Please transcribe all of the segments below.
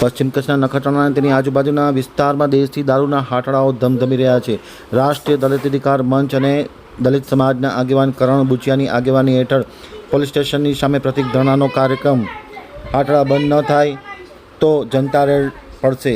પશ્ચિમ કચ્છના નખત્રાણા અને તેની આજુબાજુના વિસ્તારમાં દેશથી દારૂના હાટડાઓ ધમધમી રહ્યા છે. રાષ્ટ્રીય દલિત અધિકાર મંચ અને દલિત સમાજના આગેવાન કરણ બુચિયાની આગેવાની હેઠળ પોલીસ સ્ટેશનની સામે પ્રતિક ધરણાનો કાર્યક્રમ. હાટડા બંધ ન થાય તો જનતા રેડ પડશે.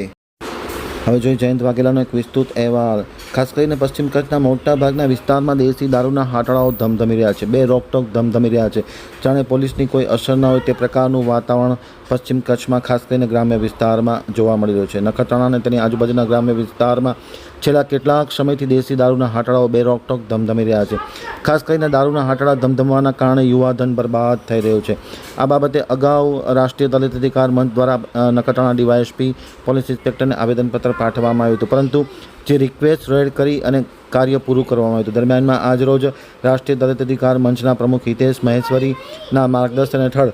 હવે જોઈએ જયંત વાઘેલાનો એક વિસ્તૃત અહેવાલ. ખાસ કરીને પશ્ચિમ કચ્છના મોટા ભાગના વિસ્તારમાં દેશી દારૂના હાટડાઓ ધમધમી રહ્યા છે. બે રોકટોક ધમધમી રહ્યા છે. જાણે પોલીસની કોઈ અસર ન હોય તે પ્રકારનું વાતાવરણ પશ્ચિમ કચ્છમાં ખાસ કરીને ગ્રામ્ય વિસ્તારમાં જોવા મળી રહ્યું છે. નખત્રાણા અને તેની આજુબાજુના ગ્રામ્ય વિસ્તારમાં છેલ્લા કેટલાક સમયથી દેશી દારૂના હાટડાઓ બે રોકટોક ધમધમી રહ્યા છે. ખાસ કરીને દારૂના હાટડા ધમધમવાના કારણે યુવાધન બરબાદ થઈ રહ્યું છે. આ બાબતે અગાઉ રાષ્ટ્રીય દલિત અધિકાર મંચ દ્વારા નખત્રાણા ડીવાયએસપી પોલીસ ઇન્સ્પેક્ટરને આવેદનપત્ર પાઠવવામાં આવ્યું હતું. પરંતુ જે રિક્વેસ્ટ રેડ કરી અને કાર્ય પૂરું કરવામાં આવ્યું હતું. દરમિયાનમાં આજરોજ રાષ્ટ્રીય દલિત અધિકાર મંચના પ્રમુખ હિતેશ મહેશ્વરીના માર્ગદર્શન હેઠળ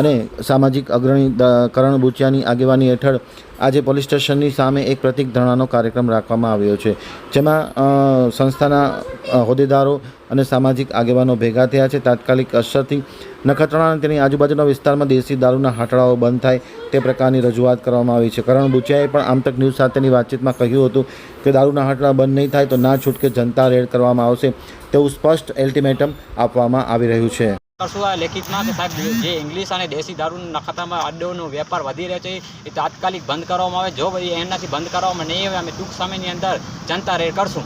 અને સામાજિક અગ્રણી કરણ બુચિયાની આગેવાની હેઠળ આજે પોલીસ સ્ટેશનની સામે એક પ્રતિક ધરણાનો કાર્યક્રમ રાખવામાં આવ્યો છે. જેમાં સંસ્થાના હોદ્દેદારો અને સામાજિક આગેવાનો ભેગા થયા છે. તાત્કાલિક અસરથી નખત્રાણા અને તેની આજુબાજુના વિસ્તારમાં દેશી દારૂના હાટડાઓ બંધ થાય તે પ્રકારની રજૂઆત કરવામાં આવી છે. કરણ બુચિયાએ પણ આમતક ન્યૂઝ સાથેની વાતચીતમાં કહ્યું હતું કે દારૂના હાટડા બંધ નહીં થાય તો ના છૂટકે જનતા રેડ કરવામાં આવશે તેવું સ્પષ્ટ એલ્ટિમેટમ આપવામાં આવી રહ્યું છે. કરશું આ લેખિતમાં કે સાહેબ, જે ઇંગ્લિશ અને દેશી દારૂના નખાતામાં અડ્ડોનો વેપાર વધી રહ્યો છે, એ તાત્કાલિક બંધ કરવામાં આવે. જો એનાથી બંધ કરવામાં નહીં આવે, અમે ટૂંક સમયની અંદર જનતા રેડ કરશું.